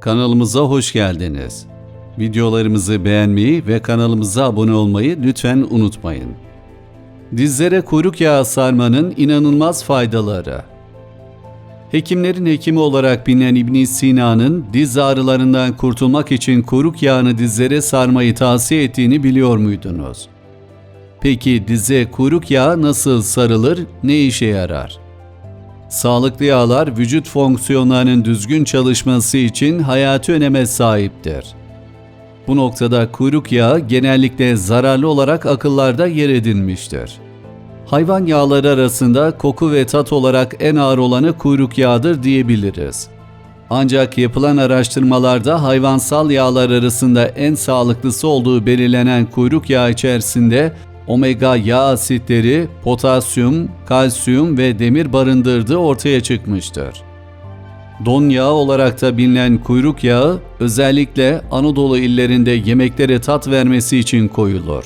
Kanalımıza hoş geldiniz. Videolarımızı beğenmeyi ve kanalımıza abone olmayı lütfen unutmayın. Dizlere kuyruk yağı sarmanın inanılmaz faydaları. Hekimlerin hekimi olarak bilinen İbn Sina'nın diz ağrılarından kurtulmak için kuyruk yağını dizlere sarmayı tavsiye ettiğini biliyor muydunuz? Peki dize kuyruk yağı nasıl sarılır, ne işe yarar? Sağlıklı yağlar vücut fonksiyonlarının düzgün çalışması için hayati öneme sahiptir. Bu noktada kuyruk yağı genellikle zararlı olarak akıllarda yer edinmiştir. Hayvan yağları arasında koku ve tat olarak en ağır olanı kuyruk yağıdır diyebiliriz. Ancak yapılan araştırmalarda hayvansal yağlar arasında en sağlıklısı olduğu belirlenen kuyruk yağı içerisinde omega yağ asitleri, potasyum, kalsiyum ve demir barındırdığı ortaya çıkmıştır. Don yağı olarak da bilinen kuyruk yağı özellikle Anadolu illerinde yemeklere tat vermesi için koyulur.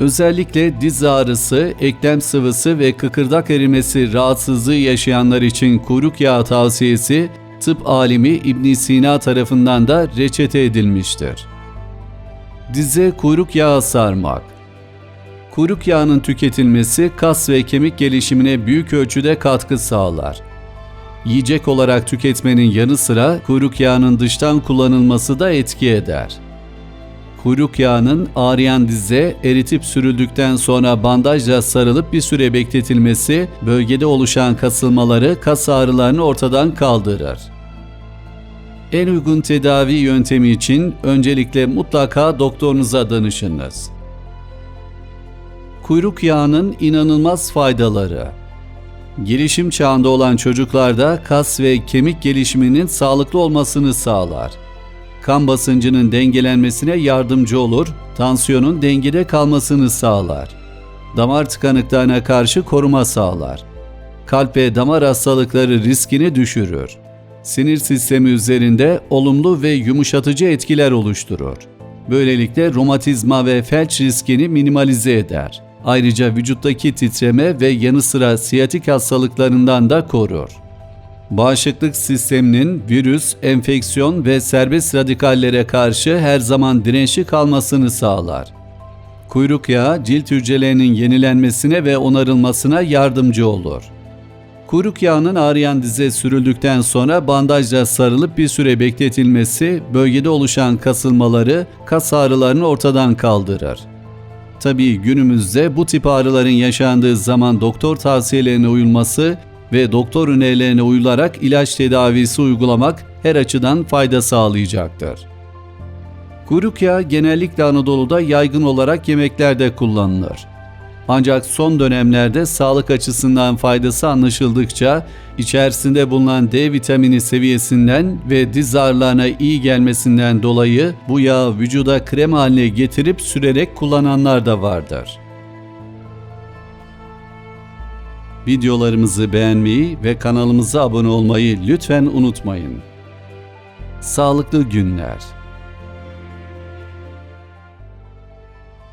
Özellikle diz ağrısı, eklem sıvısı ve kıkırdak erimesi rahatsızlığı yaşayanlar için kuyruk yağı tavsiyesi tıp alimi İbn Sina tarafından da reçete edilmiştir. Dize kuyruk yağı sarmak Kuyruk yağının tüketilmesi kas ve kemik gelişimine büyük ölçüde katkı sağlar. Yiyecek olarak tüketmenin yanı sıra kuyruk yağının dıştan kullanılması da etki eder. Kuyruk yağının ağrıyan dize eritip sürüldükten sonra bandajla sarılıp bir süre bekletilmesi bölgede oluşan kasılmaları, kas ağrılarını ortadan kaldırır. En uygun tedavi yöntemi için öncelikle mutlaka doktorunuza danışınız. Kuyruk yağının inanılmaz faydaları. Gelişim çağında olan çocuklarda kas ve kemik gelişiminin sağlıklı olmasını sağlar. Kan basıncının dengelenmesine yardımcı olur, tansiyonun dengede kalmasını sağlar. Damar tıkanıklığına karşı koruma sağlar. Kalp ve damar hastalıkları riskini düşürür. Sinir sistemi üzerinde olumlu ve yumuşatıcı etkiler oluşturur. Böylelikle romatizma ve felç riskini minimalize eder. Ayrıca vücuttaki titreme ve yanı sıra siyatik hastalıklarından da korur. Bağışıklık sisteminin virüs, enfeksiyon ve serbest radikallere karşı her zaman dirençli kalmasını sağlar. Kuyruk yağı cilt hücrelerinin yenilenmesine ve onarılmasına yardımcı olur. Kuyruk yağının ağrıyan dize sürüldükten sonra bandajla sarılıp bir süre bekletilmesi bölgede oluşan kasılmaları, kas ağrılarını ortadan kaldırır. Tabii günümüzde bu tip ağrıların yaşandığı zaman doktor tavsiyelerine uyulması ve doktor önerilerine uyularak ilaç tedavisi uygulamak her açıdan fayda sağlayacaktır. Kuyruk yağı genellikle Anadolu'da yaygın olarak yemeklerde kullanılır. Ancak son dönemlerde sağlık açısından faydası anlaşıldıkça içerisinde bulunan D vitamini seviyesinden ve diz ağrılarına iyi gelmesinden dolayı bu yağı vücuda krem haline getirip sürerek kullananlar da vardır. Videolarımızı beğenmeyi ve kanalımıza abone olmayı lütfen unutmayın. Sağlıklı günler.